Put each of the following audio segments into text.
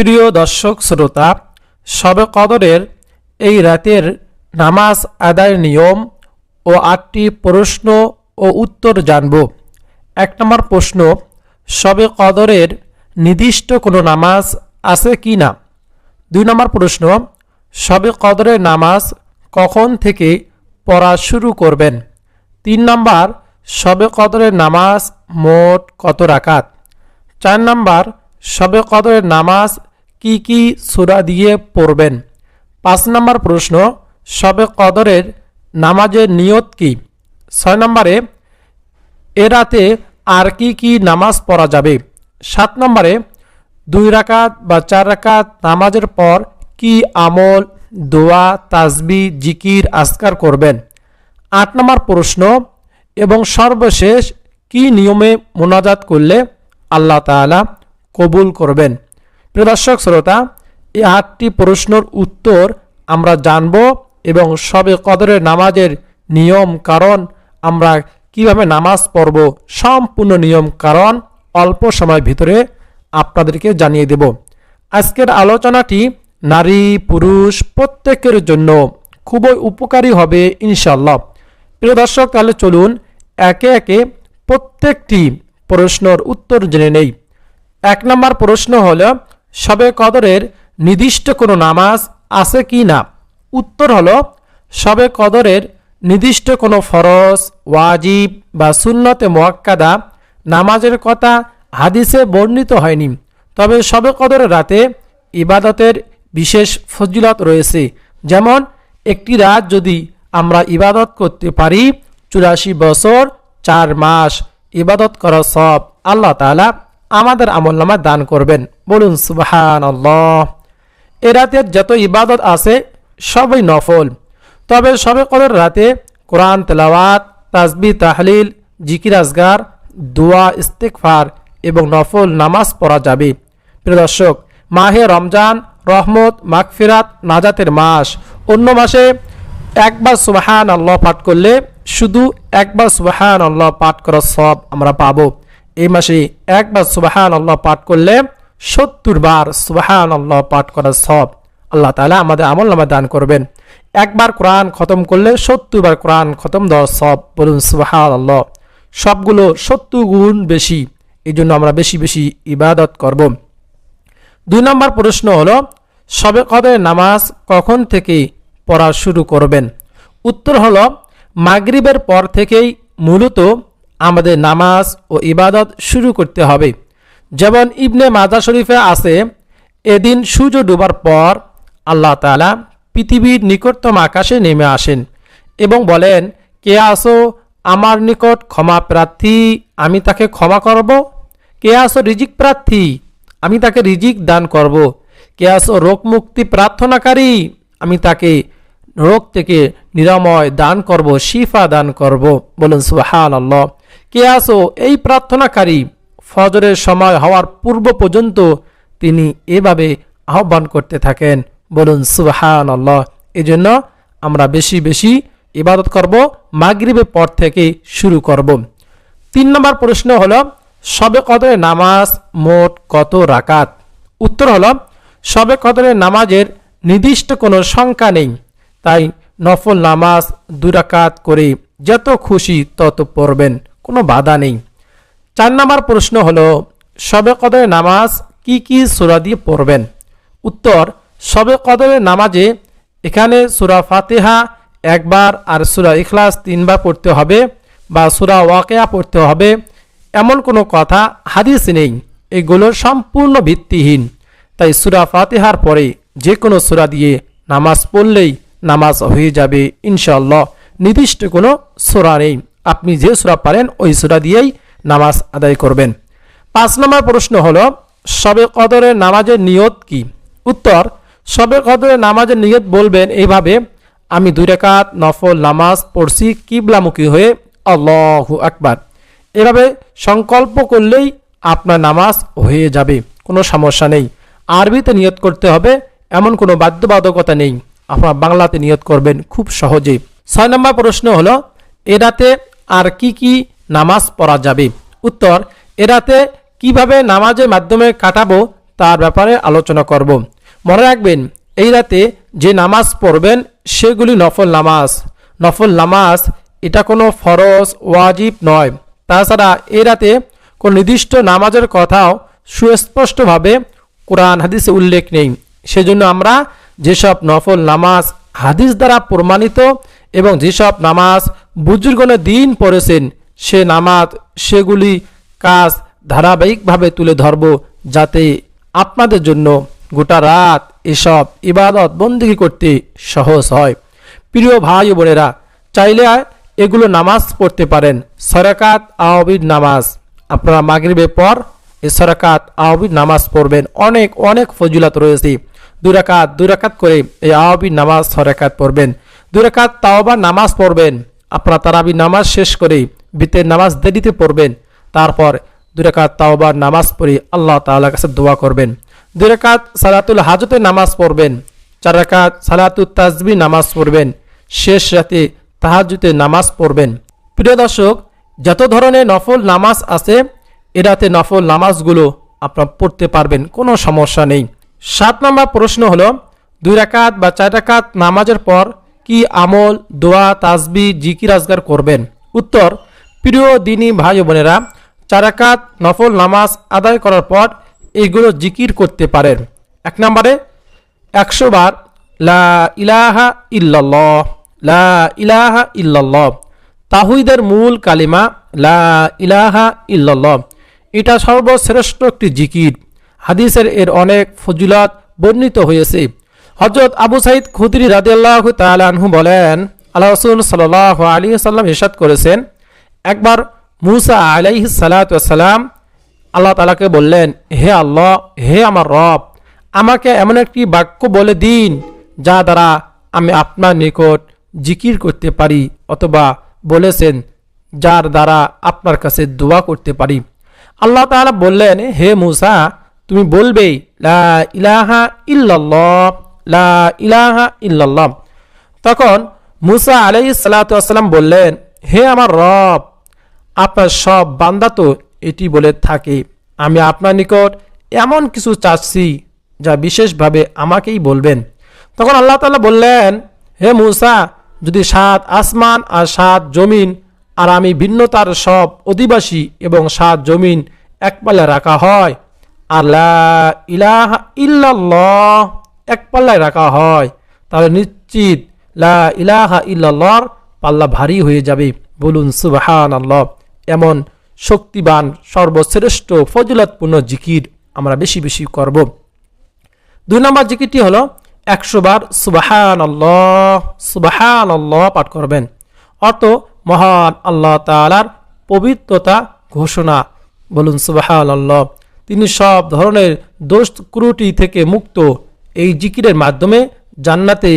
প্রিয় দর্শক, শ্রোতা, শবে কদরের এই রাতের নামাজ আদায়ের নিয়ম ও আটটি প্রশ্ন ও উত্তর জানব। এক নম্বর প্রশ্ন, শবে কদরের নির্দিষ্ট কোনো নামাজ আছে কি না? দুই নম্বর প্রশ্ন, শবে কদরের নামাজ কখন থেকে পড়া শুরু করবেন? তিন নম্বর, শবে কদরের নামাজ মোট কত রাকাত? চার নাম্বার, শবে কদরের নামাজ কি কি সূরা দিয়ে পড়বেন? পাঁচ নাম্বার প্রশ্ন শবে কদরের নামাজের নিয়ত কি? ছয় নম্বরে, এ রাতে আর কি কি নামাজ পড়া যাবে? সাত নম্বরে, দুই রাকাত বা চার রাকাত নামাজের পর কি আমল, দোয়া তাজবি জিকির আসকার করবেন? আট নম্বর প্রশ্ন, এবং সর্বশেষ কি নিয়মে মোনাজাত করলে আল্লাহ তাআলা কবুল করবেন? প্রিয় দর্শক, শ্রোতা, এই আটটি প্রশ্নের উত্তর আমরা জানব এবং সবে কদরের নামাজের নিয়ম কারণ আমরা কীভাবে নামাজ পড়ব, সম্পূর্ণ নিয়ম কারণ অল্প সময় ভিতরে আপনাদেরকে জানিয়ে দেব। আজকের আলোচনাটি নারী, পুরুষ প্রত্যেকের জন্য খুবই উপকারী হবে ইনশাল্লাহ প্রিয় দর্শক, তাহলে চলুন একে একে প্রত্যেকটি প্রশ্নর উত্তর জেনে নেই। এক নম্বর প্রশ্ন হল শবে কদরের নির্দিষ্ট কোনো নামাজ আছে কি না? উত্তর হলো শবে কদরের নির্দিষ্ট কোনো ফরজ, ওয়াজিব বা সুন্নতে মোয়াক্কাদা নামাজের কথা হাদিসে বর্ণিত হয়নি। তবে শবে কদরের রাতে ইবাদতের বিশেষ ফজিলত রয়েছে। যেমন, একটি রাত যদি আমরা ইবাদত করতে পারি, চুরাশি বছর, চার মাস ইবাদত করা সব আল্লাহ তাআলা আমাদের আমলনামা দান করবেন। বলুন সুবাহান আল্লাহ এ রাতের যত ইবাদত আছে, সবই নফল। তবে সবে কদর রাতে কোরআন, তেলাওয়াত তাজবি তাহলিল, জিকির, আজগার, দোয়া ইস্তেকফার এবং নফল নামাজ পড়া যাবে। প্রিয় দর্শক, মাহে রমজান, রহমত, মাগফিরাত নাজাতের মাস। অন্য মাসে একবার সুবাহান আল্লাহ পাঠ করলে শুধু একবার সুবাহান আল্লাহ পাঠ করার সব আমরা পাবো। এই মাসে একবার সুবাহান আল্লাহ পাঠ করলে সত্তর বার সুবাহান আল্লাহ পাঠ করার সব। আল্লাহ তালা আমাদের আমল নামা দান করবেন। একবার কোরআন খতম করলে সত্তর বার কোরআন খতম দেওয়ার সব। বলুন সুবাহান আল্লাহ সবগুলো সত্তর গুণ বেশি। এই জন্য আমরা বেশি বেশি ইবাদত করব। দুই নম্বর প্রশ্ন হলো, সবে কদরের নামাজ কখন থেকে পড়া শুরু করবেন? উত্তর হলো, মাগরিবের পর থেকেই মূলত আমাদের নামাজ ও ইবাদত শুরু করতে হবে। যেমন ইবনে মাজা শরীফে আছে, এদিন সূর্য ডুবার পর আল্লাহ তালা পৃথিবীর নিকটতম আকাশে নেমে আসেন এবং বলেন, কে আসো আমার নিকট ক্ষমা প্রার্থী, আমি তাকে ক্ষমা করব? কে আসো রিজিক প্রার্থী, আমি তাকে রিজিক দান করব? কে আসো রোগ মুক্তি প্রার্থনাকারী, আমি তাকে রোগ থেকে নিরাময় দান করব, শিফা দান করব? বলুন সুহান আল্লাহ কে আসো? এই প্রার্থনাকারী। ফজরের সময় হওয়ার পূর্ব পর্যন্ত তিনি এভাবে আহ্বান করতে থাকেন। বলুন সুহান আল্লাহ এই জন্য আমরা বেশি বেশি ইবাদত করব, মাগরিবের পর থেকে শুরু করব। তিন নম্বর প্রশ্ন হলো, সবে কদরের নামাজ মোট কত রাকাত? উত্তর হলো, সবে কদরের নামাজের নির্দিষ্ট কোনো সংখ্যা নেই। তাই নফল নামাজ দুরাকাত করে যত খুশি তত পড়বেন। কোনো বাধা নেই। চার নম্বর প্রশ্ন হলো সবে কদরের নামাজ কি কি সুরা দিয়ে পড়বেন? উত্তর সবে কদরের নামাজে এখানে সুরা ফাতেহা একবার আর সুরা ইখলাস তিনবার পড়তে হবে বা সুরা ওয়াকেয়া পড়তে হবে। এমন কোনো কথা হাদিস নেই। এগুলো সম্পূর্ণ ভিত্তিহীন। তাই সুরা ফাতেহার পরে যে কোনো সুরা দিয়ে নামাজ পড়লেই নামাজ হয়ে যাবে ইনশাল্লাহ নির্দিষ্ট কোনো সুরা নেই। আপনি যে সুরা পারেন, ওই সুরা দিয়েই নামাজ আদায় করবেন। পাঁচ নম্বর প্রশ্ন হল সবে কদরের নামাজের নিয়ত কি? উত্তর সবে কদরের নামাজের নিয়ত বলবেন এইভাবে, আমি দুই রেখাত নফল নামাজ পড়ছি কিবলামুখী হয়ে, আল্লাহু আকবার। এভাবে সংকল্প করলেই আপনার নামাজ হয়ে যাবে, কোনো সমস্যা নেই। আরবিতে নিয়ত করতে হবে, এমন কোনো বাধ্যবাধকতা নেই। আপনার বাংলাতে নিয়ত করবেন খুব সহজেই। ছয় নম্বর প্রশ্ন হলো এরাতে আর কি কি নামাজ পড়া যাবে? উত্তর এরাতে কীভাবে নামাজের মাধ্যমে কাটাবো তার ব্যাপারে আলোচনা করব। মনে রাখবেন, এই রাতে যে নামাজ পড়বেন সেগুলি নফল নামাজ। নফল নামাজ এটা কোনো ফরজ, ওয়াজিব নয়। তাছাড়া এই রাতে কোনো নির্দিষ্ট নামাজের কথাও সুস্পষ্টভাবে কোরআন হাদিসে উল্লেখ নেই। সেজন্য আমরা যেসব নফল নামাজ হাদিস দ্বারা প্রমাণিত এবং যেসব নামাজ বুজুর্গনে দিন পড়েছেন সে নামাজ, সেগুলি, কাজ ধারাবাহিকভাবে তুলে ধরব যাতে আপনাদের জন্য গোটা রাত এসব ইবাদত বন্দিগি করতে সহজ হয়। প্রিয় ভাই বোনেরা, চাইলে এগুলো নামাজ পড়তে পারেন। সরাকাত আওবির নামাজ। আপনারা মাগরিবের পর এ সরাকাত আওবির নামাজ পড়বেন। অনেক অনেক ফজিলত রয়েছে। দুই রাকাত দুই রাকাত করে এই আওবির নামাজ সরাকাত পড়বেন। দুই রাকাত তাওবার নামাজ পড়বেন। আপনারা তারাবি নামাজ শেষ করে বিতের নামাজ দেরিতে পড়বেন। তারপর দুই রাকাত তাওবার নামাজ পড়ে আল্লাহ তাআলার কাছে দোয়া করবেন। দুই রাকাত সালাতুল হাজতের নামাজ পড়বেন। চার রাকাত সালাতুল তাজবি নামাজ পড়বেন। শেষ রাতে তাহাজুতে নামাজ পড়বেন। প্রিয় দর্শক, যত ধরনের নফল নামাজ আছে এরাতে নফল নামাজগুলো আপনারা পড়তে পারবেন, কোনো সমস্যা নেই। সাত নম্বর প্রশ্ন হলো, দুই রাকাত বা চার রাকাত নামাজের পর কি আমল, দোয়া তাজবি জিকির, আজগার করবেন? উত্তর, প্রিয় দিনী ভাই বোনেরা চারাকাত নফল নামাজ আদায় করার পর এগুলো জিকির করতে পারেন। এক নম্বরে, একশো বার, লা ইলাহা ইল্লাল্লাহ, লা ইলাহা ইল্লাল্লাহ। তাহুইদের মূল কালিমা, লা ইলাহা ইল্লাল্লাহ। এটা সর্বশ্রেষ্ঠ একটি জিকির। হাদিসের এর অনেক ফজিলত বর্ণিত হয়েছে। হজরত আবু সাইদ খুদরি রাদিয়াল্লাহু তাআলা আনহু বলেন, আল্লাহ রাসূল সাল্লাল্লাহু আলাইহি সাল্লাম ইরশাদ করেছেন, একবার মুসা আলাইহি সালাম আল্লাহ তালাকে বললেন, হে আল্লাহ, হে আমার রব, আমাকে এমন একটি বাক্য বলে দিন, যা দ্বারা আমি আপনার নিকট জিকির করতে পারি অথবা বলেছেন, যার দ্বারা আপনার কাছে দোয়া করতে পারি। আল্লাহ তাআলা বললেন, হে মুসা, তুমি বলবে লা ইলাহা ইল্লাল্লাহ। লা ইলাহা ইল্লাল্লাহ। তখন মুসা আলাইহিস সালাতু ওয়াসসালাম বললেন, হে আমার রব, আপনার সব বান্দা তো এটি বলে থাকে, আমি আপনার নিকট এমন কিছু চাচ্ছি যা বিশেষভাবে আমাকেই বলবেন। তখন আল্লাহ তালা বললেন, হে মুসা, যদি সাত আসমান আর সাত জমিন আর আমি ভিন্নতার সব অধিবাসী এবং সাত জমিন একপালে রাখা হয়, আর লা ইলাহা ইল্লাল্লাহ এক পাল্লায় রাখা হয়, তাহলে নিশ্চিত লা ইলাহা ইল্লাল্লাহর পাল্লা ভারী হয়ে যাবে। বলুন সুবহান আল্লাহ এমন শক্তিবান, সর্বশ্রেষ্ঠ, ফজিলতপূর্ণ জিকির আমরা বেশি বেশি করব। দুই নম্বর জিকিরটি হলো একশো বার সুবাহান আল্লাহ সুবাহান আল্লাহ পাঠ করবেন। অর্থ, মহান আল্লাহ তালার পবিত্রতা ঘোষণা। বলুন সুবাহান আল্লাহ তিনি সব ধরনের দোষ ক্রুটি থেকে মুক্ত। এই জিকিরের মাধ্যমে জান্নাতে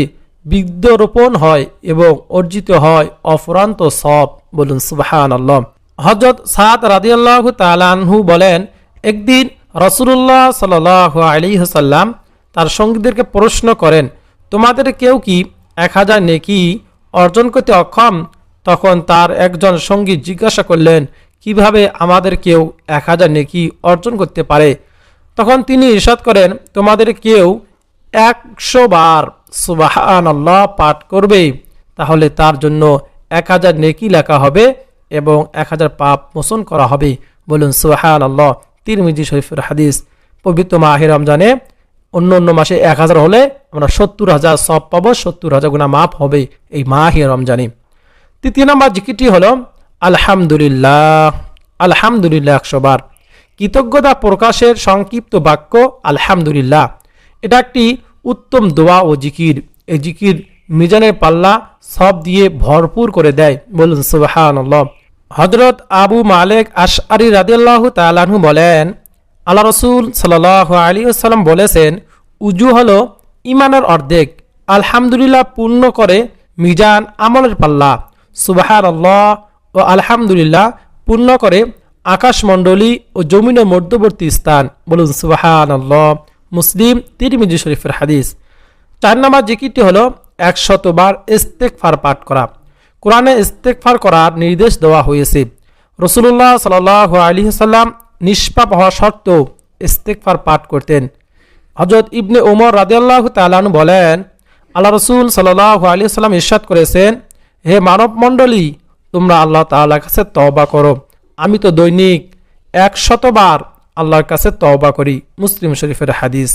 বৃদ্ধরোপণ হয় এবং অর্জিত হয় অফরান্ত সব। বলুন সুবাহান আল্লাহ হজরত সাদ রাদিয়াল্লাহু তালানহু বলেন, একদিন রসুল্লাহ সাল আলী হাসাল্লাম তার সঙ্গীদেরকে প্রশ্ন করেন, তোমাদের কেউ কি এক হাজার নেকি অর্জন করতে অক্ষম? তখন তার একজন সঙ্গী জিজ্ঞাসা করলেন, কীভাবে আমাদের কেউ এক হাজার নেকি অর্জন করতে পারে? তখন তিনি ইরশাদ করেন, তোমাদের কেউ একশো বার সুবাহান আল্লাহ পাঠ করবে, তাহলে তার জন্য এক হাজার নেকি লেখা হবে এবং এক হাজার পাপ মোচন করা হবে। বলুন সুহান আল্লাহ তিরমিজি শরীফের হাদিস, পবিত্র মাহির রমজানে অন্য অন্য মাসে এক হাজার হলে আমরা সত্তর হাজার সব পাবো, সত্তর হাজার গুণা মাপ হবে এই মাহি রমজানে। তৃতীয় নম্বর জিকিরটি হলো, আলহামদুলিল্লাহ আলহামদুলিল্লাহ একশো বার। কৃতজ্ঞতা প্রকাশের সংক্ষিপ্ত বাক্য, আলহামদুলিল্লাহ। এটা একটি উত্তম দোয়া ও জিকির। এই জিকির মিজানের পাল্লা সব দিয়ে ভরপুর করে দেয়। বলুন সুবাহান হজরত আবু মালেক আশ আশআরি রাদিল্লাহ তালাহু বলেন, আল্লাহ রসুল সাল আলী সাল্লাম বলেছেন, উজু হলো ইমানের অর্ধেক। আলহামদুলিল্লাহ পূর্ণ করে মিজান আমলের পাল্লা। সুবাহান আল্লাহ ও আলহামদুলিল্লাহ পূর্ণ করে আকাশমণ্ডলী ও জমিনের মধ্যবর্তী স্থান। বলুন সুবাহান আল্লাহ মুসলিম তিরমিজি শরীফের হাদিস। চার নম্বর জিকিরটি হলো একশতবার ইস্তেকফার পাঠ করা। কোরআনে ইস্তেকফার করার নির্দেশ দেওয়া হয়েছে। রসুল্লাহ সাল আলী সাল্লাম নিষ্পাপ হওয়া সত্ত্বেও ইস্তেকফার পাঠ করতেন। হজরত ইবনে ওমর রাদিয়াল্লাহু তালান বলেন, আল্লাহ রসুল সাল্লাহ আলী সাল্লাম ইরশাদ করেছেন, হে মানব মণ্ডলী তোমরা আল্লাহ তাআলার কাছে তওবা করো। আমি তো দৈনিক একশতবার আল্লাহর কাছে তওবা করি, মুসলিম শরীফের হাদিস।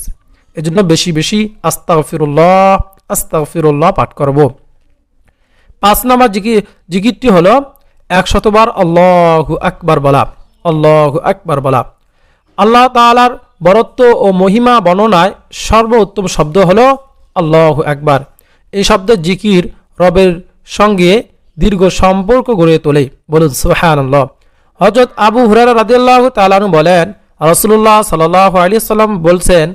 এজন্য বেশি বেশি আস্তাগফিরুল্লাহ আস্তাগফিরুল্লাহ পাঠ করব। পাঁচ নম্বর জিকি, জিকিরটি হলো একশতবার আল্লাহু আকবার বলা, আল্লাহু আকবার বলা। আল্লাহ তাআলার বরত্ব ও মহিমা বর্ণনায় সর্বোত্তম শব্দ হলো আল্লাহু আকবার। এই শব্দের জিকির রবের সঙ্গে দীর্ঘ সম্পর্ক গড়ে তোলে। বলুন সুহান আল্লাহ হজরত আবু হুরারা রাদিয়াল্লাহু তাআলাহু বলেন রসুল্লাহ সাল্লাহ আলী সাল্লাম বলছেন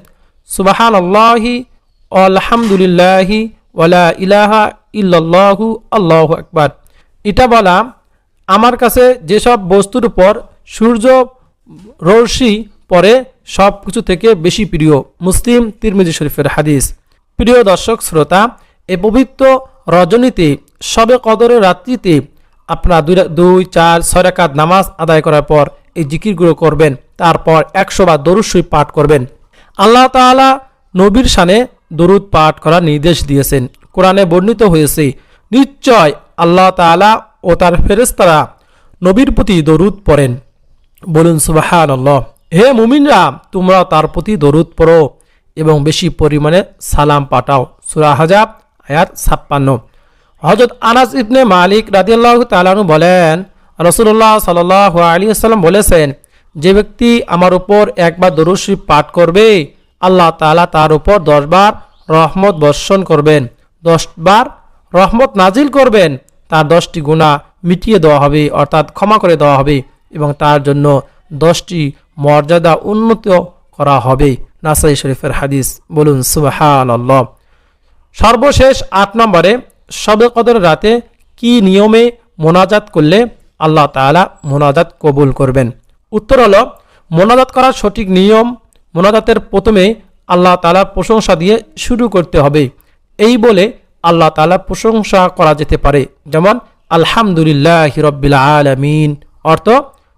সুবাহান আল্লাহি আলহামদুলিল্লাহি ওয়ালা ইলাহা ইল্লাল্লাহু আল্লাহু আকবার। এটা বলা, আমার কাছে যেসব বস্তুর উপর সূর্য রশ্মি পরে সব কিছু থেকে বেশি প্রিয়। মুসলিম তিরমিজি শরীফের হাদিস। প্রিয় দর্শক, শ্রোতা, এ পবিত্র রজনীতে, সবে কদরের রাত্রিতে আপনার দুই চার, ছয় নামাজ আদায় করার পর এই জিকিরগুলো করবেন, তারপর একশো বা দরুশ্বই পাঠ করবেন। আল্লাহ তাআলা নবীর শানে দরুদ পাঠ করার নির্দেশ দিয়েছেন। কোরআনে বর্ণিত হয়েছে, নিশ্চয় আল্লাহ তাআলা ও তার ফেরেস্তারা নবীর প্রতি দরুদ পড়েন। বলুন সুবাহান আল্লাহ হে মুমিনরা, তোমরা তার প্রতি দরুদ পড়ো এবং বেশি পরিমাণে সালাম পাঠাও। সুরা হাজাব, আয়াত ছাপ্পান্ন। হজরত আনাস ইবনে মালিক রাদিয়াল্লাহু তাআলাহু বলেন রসুল্লাহ সাল্লাহ আলী আসসালাম বলেছেন, যে ব্যক্তি আমার উপর একবার দরুশরীফ পাঠ করবে, আল্লাহ তালা তার উপর দশবার রহমত বর্ষণ করবেন। দশবার রহমত নাজিল করবেন, তার দশটি গুণা মিটিয়ে দেওয়া হবে, অর্থাৎ ক্ষমা করে দেওয়া হবে এবং তার জন্য দশটি মর্যাদা উন্নত করা হবে। নাসাই শরীফের হাদিস বলুন সুবাহান সর্বশেষ আট নম্বরে শবে কদর রাতে কি নিয়মে মোনাজাত করলে আল্লাহ তাআলা মোনাজাত কবুল করবেন। উত্তর হলো, মোনাজাত করার সঠিক নিয়ম মোনাজাতের প্রথমে আল্লাহ তাআলার প্রশংসা দিয়ে শুরু করতে হবে। এই বলে আল্লাহ তাআলার প্রশংসা করা যেতে পারে। যেমন, আলহামদুলিল্লাহ হিরব্বিল আলামিন। অর্থ,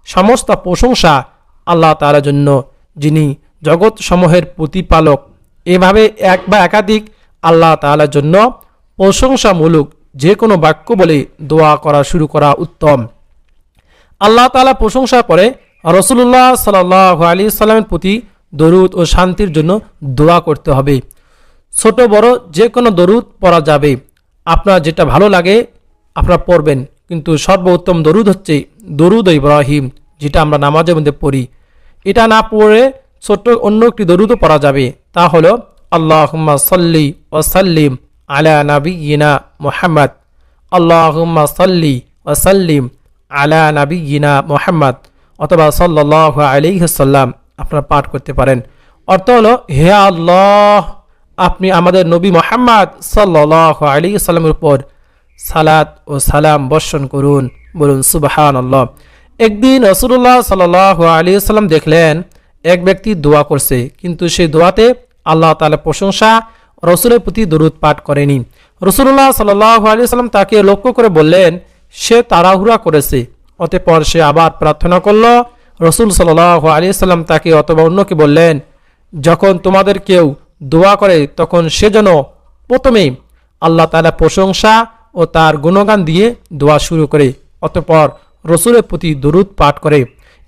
সমস্ত প্রশংসা আল্লাহ তাআলার জন্য, যিনি জগৎ সমূহের প্রতিপালক। এভাবে এক বা একাধিক আল্লাহ তাআলার জন্য প্রশংসামূলক যে কোনো বাক্য বলে দোয়া করা শুরু করা উত্তম। আল্লাহ তাআলা প্রশংসা করে রসুল্লাহ সাল্লাহ আলী সাল্লামের প্রতি দরুদ ও শান্তির জন্য দোয়া করতে হবে। ছোট, বড় যে কোনো দরুদ পড়া যাবে। আপনার যেটা ভালো লাগে, আপনারা পড়বেন। কিন্তু সর্বোত্তম দরুদ হচ্ছে দরুদ ইব্রাহিম, যেটা আমরা নামাজের মধ্যে পড়ি। এটা না পড়ে ছোট্ট অন্য একটি দরুদও পড়া যাবে, তা হলো, আল্লাহুম্মা সাল্লি ও সাল্লিম আলা নাবিয়িনা মুহাম্মদ। আল্লাহুম্মা সাল্লি ও সাল্লিম আলা নাবিয়িনা মোহাম্মদ অথবা সাল্লাল্লাহু আলাইহি সাল্লাম আপনারা পাঠ করতে পারেন। অর্থ হলো, হে আল্লাহ, আপনি আমাদের নবী মোহাম্মদ সাল্লাহ আলী সাল্লামের উপর সালাত ও সালাম বর্ষণ করুন, বলুন সুবাহান আল্লাহ একদিন রসুল্লাহ সাল্লাহ আলী সাল্লাম দেখলেন, এক ব্যক্তি দোয়া করছে, কিন্তু সেই দোয়াতে আল্লাহ তালা প্রশংসা রসুলের প্রতি দরুদ পাঠ করেনি। রসুল্লাহ সাল্লাহ আলী সাল্লাম তাকে লক্ষ্য করে বললেন সে তাড়াহুড়া করেছে। অতঃপর সে আবার প্রার্থনা করল, রসুল সাল্লাহ আলী সাল্লাম তাকে অথবা অন্যকে বললেন, যখন তোমাদের কেউ দোয়া করে, তখন সে যেন প্রথমে আল্লাহ তালা প্রশংসা ও তার গুণগান দিয়ে দোয়া শুরু করে, অতঃপর রসুলের প্রতি দরুদ পাঠ করে।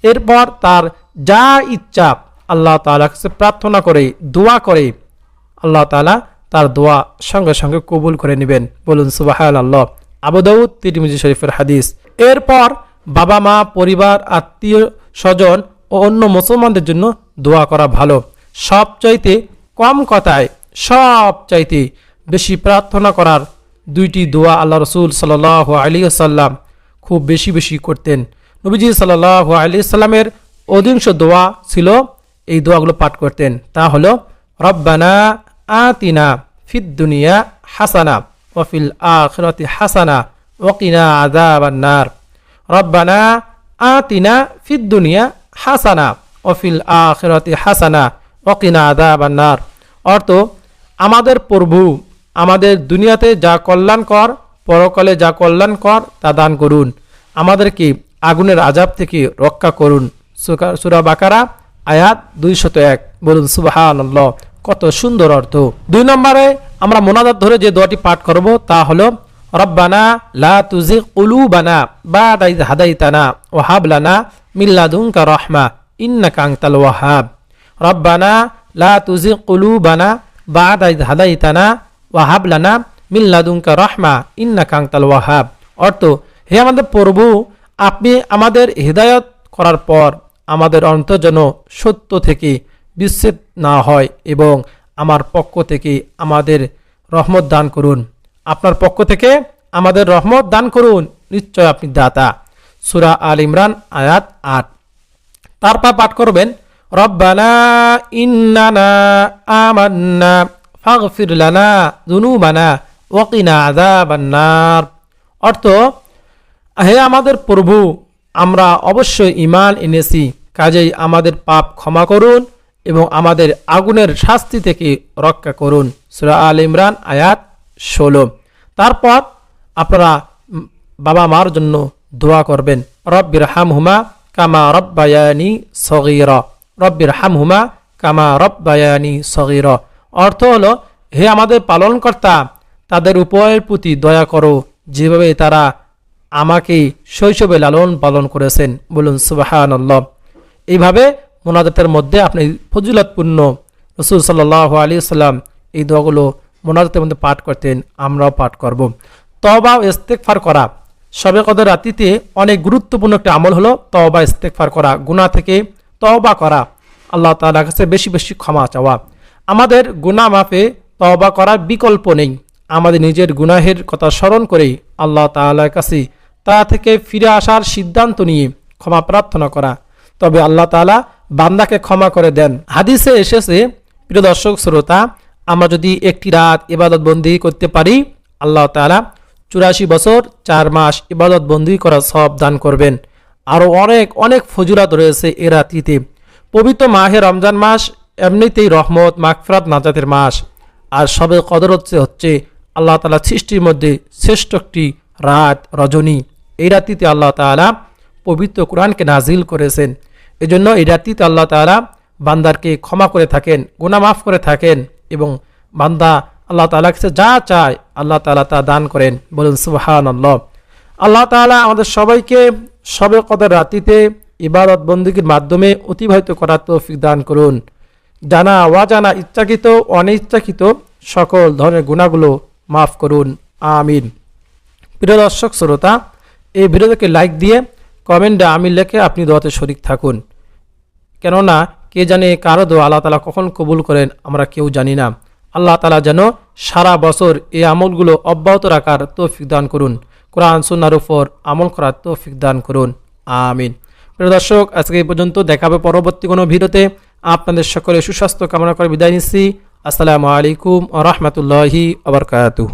এরপর তার যা ইচ্ছা আল্লাহ তালা কাছে প্রার্থনা করে, দোয়া করে, আল্লাহ তালা তার দোয়া সঙ্গে সঙ্গে কবুল করে নেবেন। বলুন সুবাহ আল্লাহ আবুদাউদ তিরমিজি শরীফের হাদিস। এরপর বাবা, মা, পরিবার, আত্মীয় স্বজন ও অন্য মুসলমানদের জন্য দোয়া করা ভালো। সবচাইতে কম কথায় সব চাইতে বেশি প্রার্থনা করার দুইটি দোয়া আল্লাহ রসুল সাল আলী সাল্লাম খুব বেশি বেশি করতেন। নবীজি সাল আলী সাল্লামের অধিকাংশ দোয়া ছিল এই দোয়াগুলো পাঠ করতেন। তা হলো, রব্বানা আতিনা ফিদ দুনিয়া হাসানা। ওফিল আখরাতি হাসানা ওকিনা আদাবান্নার রব্বানা আতিনা ফিদ দুনিয়া হাসানা ওফিল আখরাতি হাসানা ওকিনা আদাবান্নার অর্থ, আমাদের প্রভু আমাদের দুনিয়াতে যা কল্যাণকর পরকালে যা কল্যাণকর তা দান করুন। আমাদেরকে আগুনের আজাব থেকে রক্ষা করুন। সুরা বাকারা, আয়াত দুইশত এক। বলুন সুবাহান কত সুন্দর অর্থ। দুই নম্বরে আমরা মোনাজাত ধরে যে দোয়াটি পাঠ করব তা হলো, রব্বানা লা তুজি কুলুবানা বাদা ইয হাদাইতানা ওয়া হাব লানা মিন লাদুনকা রাহমা ইন্নাকা আনতাল ওয়াহাব। রব্বানা লা তুজি কুলুবানা বাদা ইয হাদাইতানা ওয়া হাব লানা মিন লাদুনকা রাহমা ইন্নাকা আনতাল ওয়াহাব। অর্থ, হে আমাদের প্রভু, আপনি আমাদের হৃদায়ত করার পর আমাদের অন্তর যেন সত্য থেকে বিচ্ছেদ না হয় এবং আমার পক্ষ থেকে আমাদের রহমত দান করুন। আপনার পক্ষ থেকে আমাদের রহমত দান করুন। নিশ্চয় আপনি দাতা। সুরা আল ইমরান, আয়াত আট। তারপর পাঠ করবেন, রব্বানা ইন্নানা আমান্না ফাগফির লানা ওয়াকিনা আযাবান্নার। অর্থ, হে আমাদের প্রভু, আমরা অবশ্যই ইমান এনেছি। কাজেই আমাদের পাপ ক্ষমা করুন। এবং আমাদের আগুনের শাস্তি থেকে রক্ষা করুন। সুরা আল ইমরান, আয়াত ষোলো। তারপর আপনারা বাবা মার জন্য দোয়া করবেন। রব্বির হাম হুমা কামা রব্বায়ানি সগির। রব্বির হাম হুমা কামা রব্বায়ানি সগির। অর্থ হলো, হে আমাদের পালনকর্তা, তাদের উপায়ের প্রতি দয়া করো, যেভাবে তারা আমাকে শৈশবে লালন পালন করেছেন। বলুন সুবাহান এইভাবে মোনাজাতের মধ্যে আপনি ফজিলতপূর্ণ রসুল সাল্লাহ আলী সাল্লাম এই দোয়াগুলো মোনাজাতের মধ্যে পাঠ করতেন, আমরাও পাঠ করব। তবা ও ইস্তেকফার করা সবে কদর রাতিতে অনেক গুরুত্বপূর্ণ একটি আমল হলো তবা ইস্তেকফার করা, গুনাহ থেকে তবা করা, আল্লাহ তাআলার কাছে বেশি বেশি ক্ষমা চাওয়া। আমাদের গুনাহ মাফে তবা করার বিকল্প নেই। আমাদের নিজের গুনাহের কথা স্মরণ করেই আল্লাহ তাআলার কাছে তা থেকে ফিরে আসার সিদ্ধান্ত নিয়ে ক্ষমা প্রার্থনা করা। তবে আল্লাহ তাআলা বান্দাকে ক্ষমা করে দেন। হাদিসে এসেছে, প্রিয় দর্শক, শ্রোতা, আমরা যদি একটি রাত ইবাদত বন্দি করতে পারি, আল্লাহ তাআলা চুরাশি বছর, চার মাস ইবাদত বন্দি করার সব দান করবেন। আরও অনেক অনেক ফজুরাত রয়েছে এ রাতিতে পবিত্র মাহে রমজান মাস এমনিতেই রহমত, মাগফিরাত, নাজাতের মাস। আর সবে কদর হচ্ছে হচ্ছে আল্লাহ তালা সৃষ্টির মধ্যে শ্রেষ্ঠ একটি রাত, রজনী। এই রাতিতে আল্লাহ তাআলা পবিত্র কোরআনকে নাজিল করেছেন। এজন্য এই রাতিতে আল্লাহ তাআলা বান্দারকে ক্ষমা করে থাকেন, গুনাহ মাফ করে থাকেন এবং বান্দা আল্লাহ তাআলা কাছে যা চায় আল্লাহ তালা তা দান করেন। বলুন সুবাহান আল্লাহ আল্লাহ তাআলা আমাদের সবাইকে সবে কদের রাতিতে ইবাদত বন্দীগীর মাধ্যমে অতিবাহিত করার তৌফিক দান করুন। জানা, অজানা, ইচ্ছাকৃত, অনিচ্ছাকৃত সকল ধরনের গুণাগুলো মাফ করুন। আমিন। প্রিয় দর্শক, শ্রোতা, এই ভিডিওটাকে লাইক দিয়ে কমেন্টে আমি লেখে, আপনি দোয়াতে শরিক থাকুন। কেননা, কে জানে কারও দোয়া আল্লাহ তালা কখন কবুল করেন, আমরা কেউ জানি না। আল্লাহ তালা যেন সারা বছর এই আমলগুলো অব্যাহত রাখার তৌফিক দান করুন। কোরআন সুন্নার উপর আমল করার তৌফিক দান করুন। আমিন। প্রিয় দর্শক, আজকে এই পর্যন্ত দেখাবে পরবর্তী কোনো ভিডিওতে। আপনাদের সকলে সুস্বাস্থ্য কামনা করে বিদায় নিচ্ছি। আসসালামু আলাইকুম ও রহমতুল্লাহি আবরকাতুহ